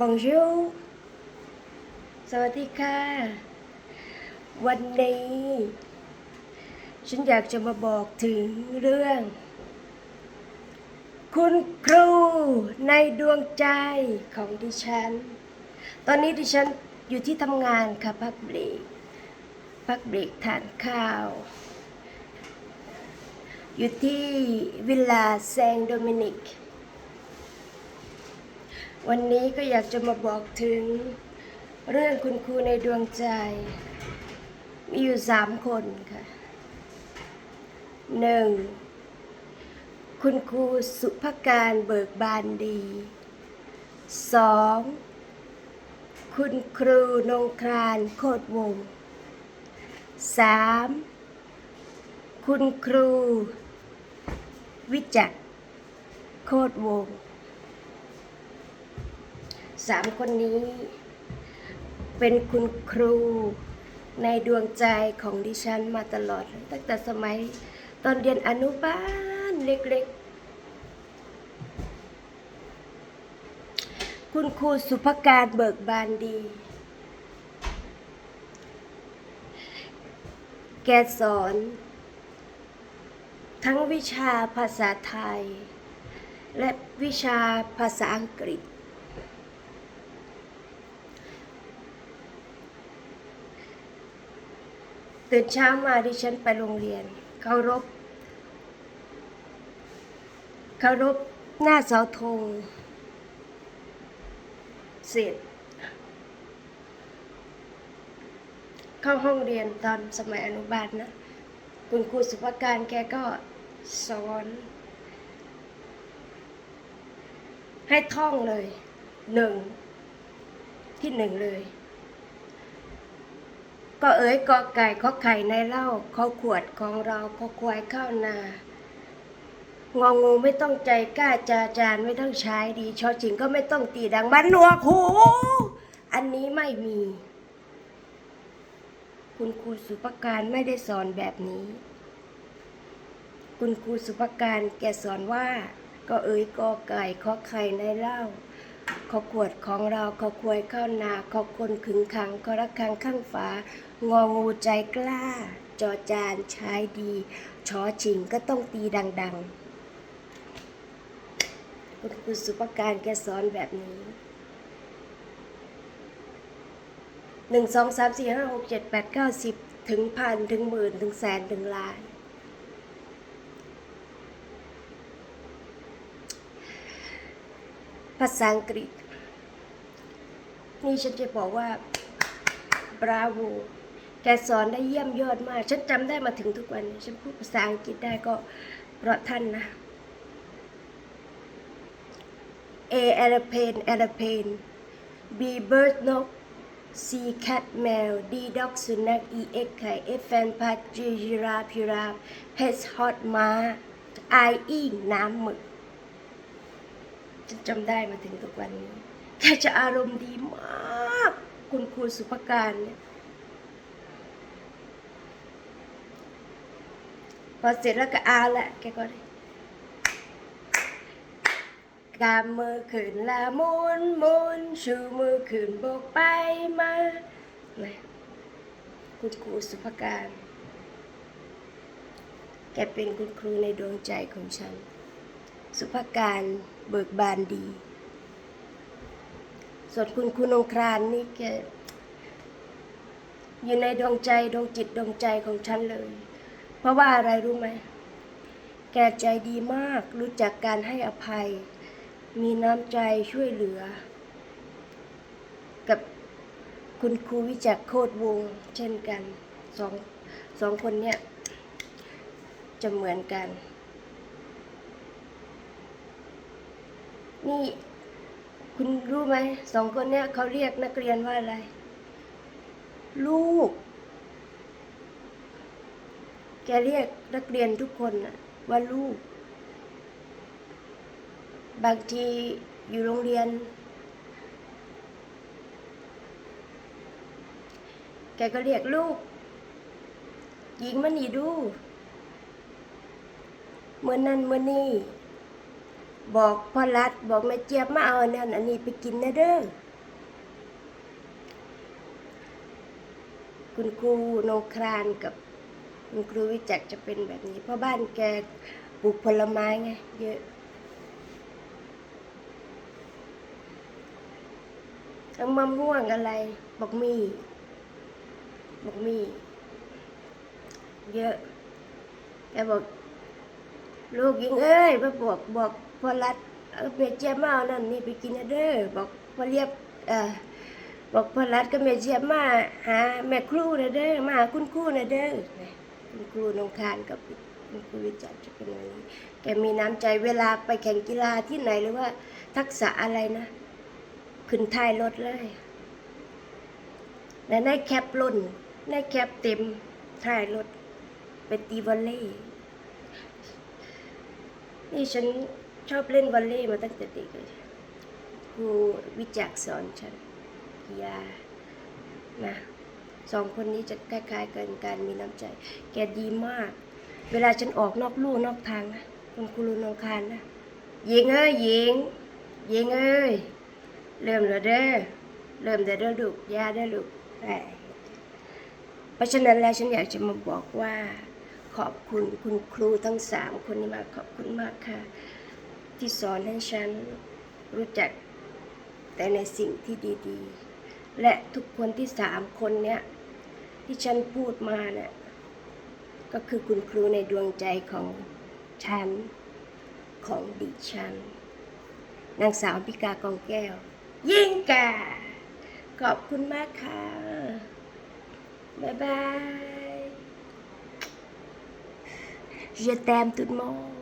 บองจูสวัสดีค่ะ วันนี้ ฉันอยากจะมาบอกถึงเรื่อง คุณครูในดวงใจของดิฉัน ตอนนี้ดิฉันอยู่ที่ทำงานค่ะพักเบรกพักเบรกทานข้าว อยู่ที่วิลลาแซงโดมินิก วันนี้ก็อยากจะมาบอกถึงเรื่องคุณครูในดวงใจ มีอยู่สามคนค่ะหนึ่งคุณครูสุภการเบิกบานดีสองคุณครูนงครานโคตรวงสามคุณครู วิจักโคตรวง สามคนนี้ เป็นคุณครูในดวงใจของดิฉันมาตลอด ตั้งแต่สมัยตอนเรียนอนุบาลเล็กๆ คุณครูสุภการเบิกบานดี แกสอน ทั้งวิชาภาษาไทย และวิชาภาษาอังกฤษ ตื่นเช้ามาดิฉันไปโรงเรียนเคารพเคารพหน้าเสาธงเสร็จเข้าห้องเรียนตอนสมัยอนุบาลนะ คุณครูสุภการแกก็สอน ให้ท่องเลยหนึ่งที่หนึ่งเลย ก็เอ๋ยกอไก่ขอไข่ในเหล้าขอขวดของเราขอควายข้าวนางองูไม่ต้องใจกล้าจาจานไม่ต้องใช้ดีชอจิงก็ไม่ต้องตีดังบ้านหนวกหูอันนี้ไม่มี คุณครูสุภการไม่ได้สอนแบบนี้ คุณครูสุภการแกสอนว่า ก็เอ๋ยกอไก่ขอไข่ในเหล้าขอขวดของเราขอควายข้าวนาขอคนขึงขังขอรักขังข้างฝา งองูใจกล้า จอจานใช้ดีชอชิงก็ต้องตีดัง ๆ คุณครูสุภการแกสอนแบบนี้หนึ่งสองสามสี่ห้าหกเจ็ดแปดเก้าสิบถึงพันถึงหมื่นถึงแสนถึงล้าน ภาษาอังกฤษ นี่ฉันจะบอกว่าบราโว แกสอนได้เยี่ยมยอดมาก ฉันจำได้มาถึงทุกวัน ฉันพูดภาษาอังกฤษได้ก็เพราะท่านนะ A airplane airplane B bird นก C cat แมว D dog สุนัข E x ไข่ F fan พัด G ยีราฟยีราฟ H hot ม้า I อิงน้ำหมึกฉันจำได้มาถึงทุกวันนี้แกจะอารมณ์ดีมาก คุณครูสุภการเนี่ย อเสร็จแล้วก็เอาละแกก็ได้กำมือขึ้นละมุนมุนชูมือขึ้นโบกไปมานะคุณครูสุภการ แกเป็นคุณครูในดวงใจของฉัน สุภการเบิกบานดี ส่วนคุณคุณองครานนี่แกอยู่ในดวงใจดวงจิตดวงใจของฉันเลย ราะว่าอะไรรู้ไหม แกใจดีมาก รู้จักการให้อภัย มีน้ำใจช่วยเหลือ กับคุณครูวิจักโคตรวง เช่นกันสองสองคนเนี้ยจะเหมือนกัน นี่คุณรู้ไหมสองคนเนี้ยเขาเรียกนักเรียนว่าอะไร ลูก แกเรียกนักเรียนทุกคนว่าลูก บางทีอยู่โรงเรียน แกก็เรียกลูกยิงมันนีดูเมื่อนั่นเมื่อนี่บอกพ่อรัดบอกแม่เจี๊ยบมาเอาเนี่ยอันนี้ไปกินนะเด้อคุณครูโนครานกับ คุณครูวิจักจะเป็นแบบนี้ เพราะบ้านแกปลูกผลไม้ไงเยอะเอามะม่วงอะไรบอกมีบอกมี เยอะแกบอก ลูกยิงเอ้ยมาบอกบอกพอรัดเอาเมเจียมาเอานั่นนี่ไปกินนะเด้อบอกพอเรียบเออบอกพอรัดก็เมเจียมาหาแม่ครูนะเด้อมาหาคุณครูนะเด้อ คุณครูนงคารกับคุณครูวิจักรจะเป็นอย่างนี้แกมีน้ำใจเวลาไปแข่งกีฬาที่ไหนหรือว่าทักษะอะไรนะ ขึ้นท้ายรถเลยและในแคปรุ่นในแคปเต็มท้ายรถไปตีวอลเลย์นี่ฉันชอบเล่นวอลเลย์มาตั้งแต่เด็กเลยครูวิจักรสอนฉันกีฬานะ สองคนนี้จะคล้ายๆกันการมีน้ำใจ แกดีมาก เวลาฉันออกนอกลู่นอกทางนะคุณครูนองคารนะยิงเอ้ยยิงยิงเอ้ยเริ่มแล้วเด้อเริ่มแต่เด้อลูกยาเด้อลูกเพราะฉะนั้นแล้วฉันอยากจะมาบอกว่า ขอบคุณคุณครูทั้งสามคนนี้มากขอบคุณมากค่ะ ที่สอนให้ฉันรู้จักแต่ในสิ่งที่ดี ๆ และทุกคนที่สามคนเนี้ย ที่ฉันพูดมาเนี่ยก็คือคุณครูในดวงใจของฉัน ของดิฉัน นางสาวพิกากองแก้ว ยิ่งกาขอบคุณมากค่ะ บ๊ายบาย Je t'aime tout le monde.